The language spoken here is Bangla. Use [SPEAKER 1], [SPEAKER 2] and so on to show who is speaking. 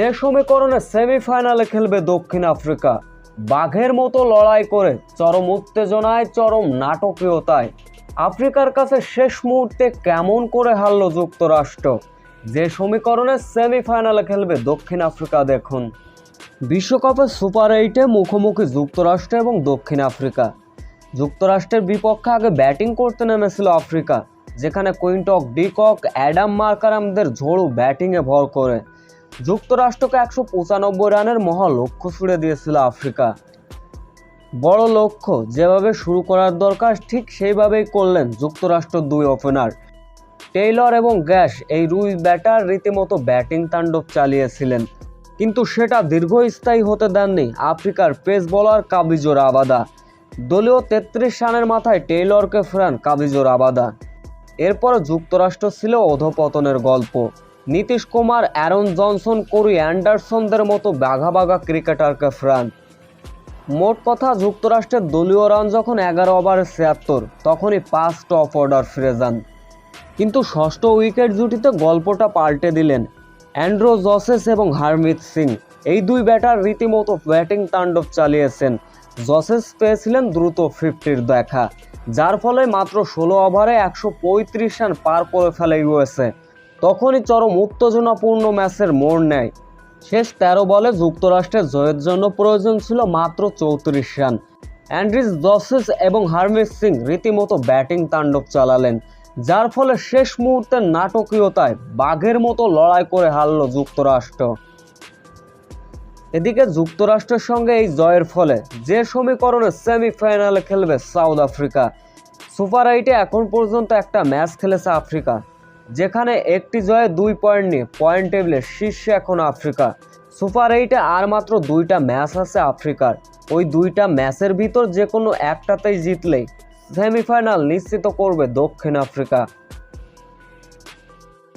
[SPEAKER 1] যে সমীকরণে সেমিফাইনালে খেলবে দক্ষিণ আফ্রিকা। বাঘের মতো লড়াই করে চরম উত্তেজনায়, চরম নাটকীয়তায়। আফ্রিকার কাছে শেষ মুহূর্তে কেমন করে হারল যুক্তরাষ্ট্র? যে সমীকরণে সেমিফাইনালে খেলবে দক্ষিণ আফ্রিকা, দেখুন। বিশ্বকাপে সুপার এইটে মুখোমুখি যুক্তরাষ্ট্র এবং দক্ষিণ আফ্রিকা। যুক্তরাষ্ট্রের বিপক্ষে আগে ব্যাটিং করতে নেমেছিল আফ্রিকা, যেখানে কুইন্টক ডিকক, অ্যাডাম মার্কারামদের ঝোড়ু ব্যাটিংয়ে ভর করে। যুক্তরাষ্ট্রকে একশো পঁচানব্বই রানের মহা লক্ষ্য ছুড়ে দিয়েছিল আফ্রিকা। বড় লক্ষ্য যেভাবে শুরু করার দরকার, ঠিক সেইভাবেই করলেন যুক্তরাষ্ট্র দুই ওপেনার। টেইলর এবং গ্যাস এই রুই ব্যাটার রীতিমতো ব্যাটিং তাণ্ডব চালিয়েছিলেন, কিন্তু সেটা দীর্ঘস্থায়ী হতে দেননি আফ্রিকার পেস বোলার কাবিজোর আবাদা। দলীয় তেত্রিশ রানের মাথায় টেইলরকে ফেরান কাবিজোর আবাদা। এরপর যুক্তরাষ্ট্র ছিল অধপতনের গল্প। Nitish Kumar, Aaron Johnson, Corey অ্যান্ডারসনদের মতো বাঘা বাঘা ক্রিকেটারকে ফেরান। মোট কথা, যুক্তরাষ্ট্রের দলীয় রান যখন এগারো ওভারে ছিয়াত্তর, তখনই পাঁচ টপ অর্ডার ফিরে যান। কিন্তু ষষ্ঠ উইকেট জুটিতে গল্পটা পাল্টে দিলেন অ্যান্ড্রো জসেস এবং হারমিত সিং। এই দুই ব্যাটার রীতিমতো ব্যাটিং তাণ্ডব চালিয়েছেন। জসেস পেয়েছিলেন দ্রুত ফিফটির দেখা, যার ফলে মাত্র ষোলো ওভারে একশো পঁয়ত্রিশ রান পার করে ফেলে ইউএসএ। তখনই চরম উত্তেজনাপূর্ণ ম্যাচের মোড় নেয়। শেষ তেরো বলে যুক্তরাষ্ট্রের জয়ের জন্য প্রয়োজন ছিল মাত্র চৌত্রিশ রান। অ্যান্ড্রিস জসেস এবং হারমিত সিং রীতিমতো ব্যাটিং তাণ্ডব চালালেন, যার ফলে শেষ মুহূর্তের নাটকীয়তায় বাঘের মতো লড়াই করে হারল যুক্তরাষ্ট্র। এদিকে যুক্তরাষ্ট্রের সঙ্গে এই জয়ের ফলে যে সমীকরণে সেমিফাইনালে খেলবে সাউথ আফ্রিকা, সুপার এখন পর্যন্ত একটা ম্যাচ খেলেছে আফ্রিকা। যেখানে একটি জয়ে দুই পয়েন্ট নিয়ে পয়েন্ট টেবিলে শীর্ষে এখন আফ্রিকা। সুপার এইটে আর মাত্র দুইটা ম্যাচ আছে আফ্রিকার। ওই দুইটা ম্যাচের ভিতর যে কোনো একটাতেই জিতলেই সেমিফাইনাল নিশ্চিত করবে দক্ষিণ আফ্রিকা।